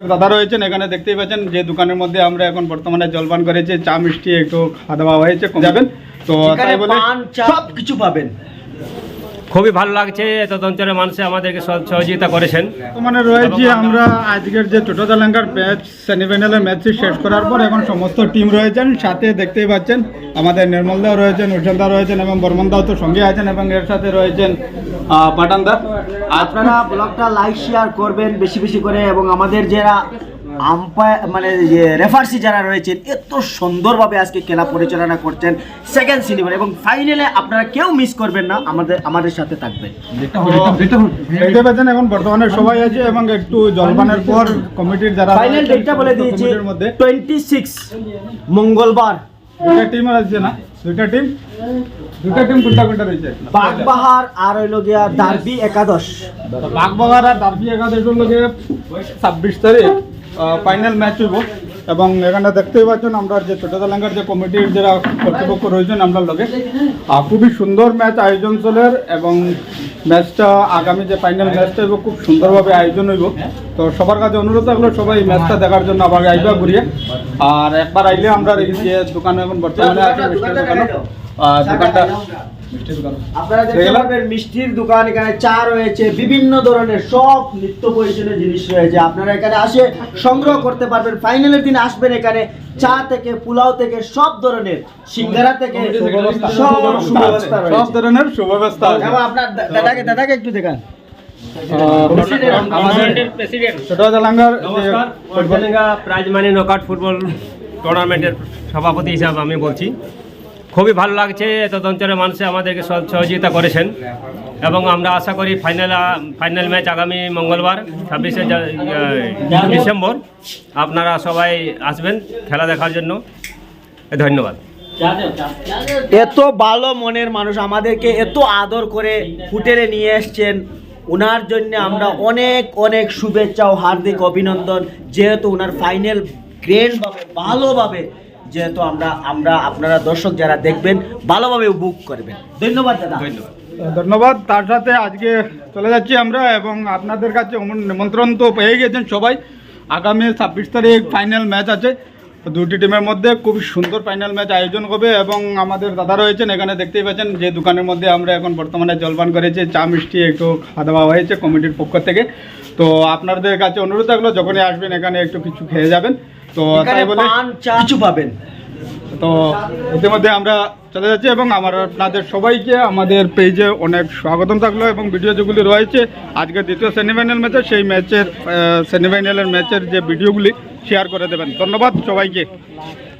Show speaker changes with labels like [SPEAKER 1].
[SPEAKER 1] দাদা রয়েছেন এখানে দেখতেই পাচ্ছেন যে দোকানের মধ্যে আমরা এখন বর্তমানে জলপান করেছি চা মিষ্টি একটু খাওয়া দাওয়া হয়েছে যাবেন। তো তাই বলে
[SPEAKER 2] সব কিছু পাবেন।
[SPEAKER 3] খুবই ভালো লাগছে এত অঞ্চলের মানুষ আমাদেরকে সহ- সহযোগিতা করেছেন।
[SPEAKER 1] মানে রয়েছে আমরা আজকের যে ছোট তেলেঙ্গার ম্যাচ সেমিফাইনালের ম্যাচটি শেষ করার পর এখন সমস্ত টিম রয়েছেন সাথে দেখতেই পাচ্ছেন আমাদের নির্মলদাও রয়েছেন উজ্জ্বল রয়েছেন এবং বর্মন দাও তো সঙ্গে আছেন এবং এর সাথে রয়েছেন আহ, পাঠান দা
[SPEAKER 2] আপনারা ব্লগটা লাইক শেয়ার করবেন বেশি বেশি করে এবং আমাদের যারা আম্পায়ার মানে যে রেফার্সি যারা রয়েছেন এত সুন্দরভাবে আজকে খেলা পরিচালনা করছেন সেকেন্ড সিনেমার এবং ফাইনালে আপনারা কেউ মিস করবেন না আমাদের আমাদের সাথে থাকবেন।
[SPEAKER 1] দেখতে পাচ্ছেন এখন বর্তমানে সবাই আছে এবং একটু জলপানের পর কমিটির যারা
[SPEAKER 2] ফাইনাল ডেটটা বলে দিয়েছি টোয়েন্টি সিক্স মঙ্গলবার।
[SPEAKER 1] দুইটা টিম আছে না? দুইটা টিম দুইটা টিম কোনটা কোনটা রয়েছে?
[SPEAKER 2] বাগবাহার আর হইল গিয়া ডার্বি একাদশ
[SPEAKER 1] বাগবাগার আর ডার্বি একাদশের লগে ছাব্বিশ তারিখ। ফাইনাল ম্যাচ হইব। এবং এখানে দেখতেই পাচ্ছেন আমরা যে ছোট তেলেঙ্গার যে কমিটির যারা কর্তৃপক্ষ রয়েছেন আমরা লগে। খুবই সুন্দর ম্যাচ আয়োজন চলের এবং ম্যাচটা আগামী যে ফাইনাল ম্যাচটা হইব, খুব সুন্দরভাবে আয়োজন হইব। তো সবার কাছে অনুরোধ থাকল সবাই ম্যাচটা দেখার জন্য আবার আইবা ঘুরিয়ে। আর একবার আইলে আমরা এই যে দোকানে এখন বর্তমানে আছে দোকানটা মিষ্টির দোকান
[SPEAKER 2] আপনারা দেখতে পারবেন মিষ্টির দোকান এখানে চা রয়েছে বিভিন্ন ধরনের সব নিত্য প্রয়োজনীয় জিনিস রয়েছে। আপনারা এখানে আসে সংগ্রহ করতে পারবেন। ফাইনালের দিন আসবেন এখানে চা থেকে পোলাও থেকে সব ধরনের সিঙ্গারা থেকে সব সুব্যবস্থা
[SPEAKER 1] সব ধরনের সুব্যবস্থা
[SPEAKER 2] আপনার দাদাকে দাদাকে একটু দেখান।
[SPEAKER 1] আমাদের ছোট
[SPEAKER 3] ফুটবলিঙ্গা প্রাইজ মানি নকআউট ফুটবল টুর্নামেন্টের সভাপতি হিসাবে আমি বলছি। খুবই ভালো লাগছে এত অঞ্চলের মানুষে আমাদেরকে সহ- সহযোগিতা করেছেন। এবং আমরা আশা করি ফাইনাল ফাইনাল ম্যাচ আগামী মঙ্গলবার, ছাব্বিশে ডিসেম্বর। আপনারা সবাই আসবেন খেলা দেখার জন্য। ধন্যবাদ।
[SPEAKER 2] এত ভালো মনের মানুষ আমাদেরকে এত আদর করে হোটেলে নিয়ে এসছেন। ওনার জন্য আমরা অনেক অনেক শুভেচ্ছা ও হার্দিক অভিনন্দন, যেহেতু ওনার ফাইনাল গ্র্যান্ডভাবে ভালোভাবে যেহেতু আমরা আমরা আপনারা দর্শক যারা দেখবেন ভালোভাবে বুক করবেন। ধন্যবাদ দাদা।
[SPEAKER 3] ধন্যবাদ।
[SPEAKER 1] ধন্যবাদ। তার সাথে আজকে চলে যাচ্ছি আমরা এবং আপনাদের কাছে নিমন্ত্রণ তো পেয়ে গেছেন সবাই। আগামী ছাব্বিশ তারিখ ফাইনাল ম্যাচ আছে। দুটি টিমের মধ্যে খুব সুন্দর ফাইনাল ম্যাচ আয়োজন হবে এবং আমাদের দাদা রয়েছেন এখানে দেখতেই পাচ্ছেন যে দোকানের মধ্যে আমরা এখন বর্তমানে জলপান করেছি চা মিষ্টি একটু খাওয়া দাওয়া হয়েছে কমিটির পক্ষ থেকে। তো আপনাদের কাছে অনুরোধ থাকল যখনই আসবেন এখানে একটু কিছু খেয়ে যাবেন। তো তাই বলে
[SPEAKER 2] কিছু পাবেন।
[SPEAKER 1] তো ইতিমধ্যে আমরা চলে যাচ্ছি এবং আমার আপনাদের সবাইকে আমাদের পেজে অনেক স্বাগতম থাকল এবং ভিডিও যেগুলি রয়েছে আজকে দ্বিতীয় সেমিফাইনাল ম্যাচে সেই ম্যাচের সেমিফাইনালের ম্যাচের যে ভিডিওগুলি শেয়ার করে দেবেন। ধন্যবাদ সবাইকে।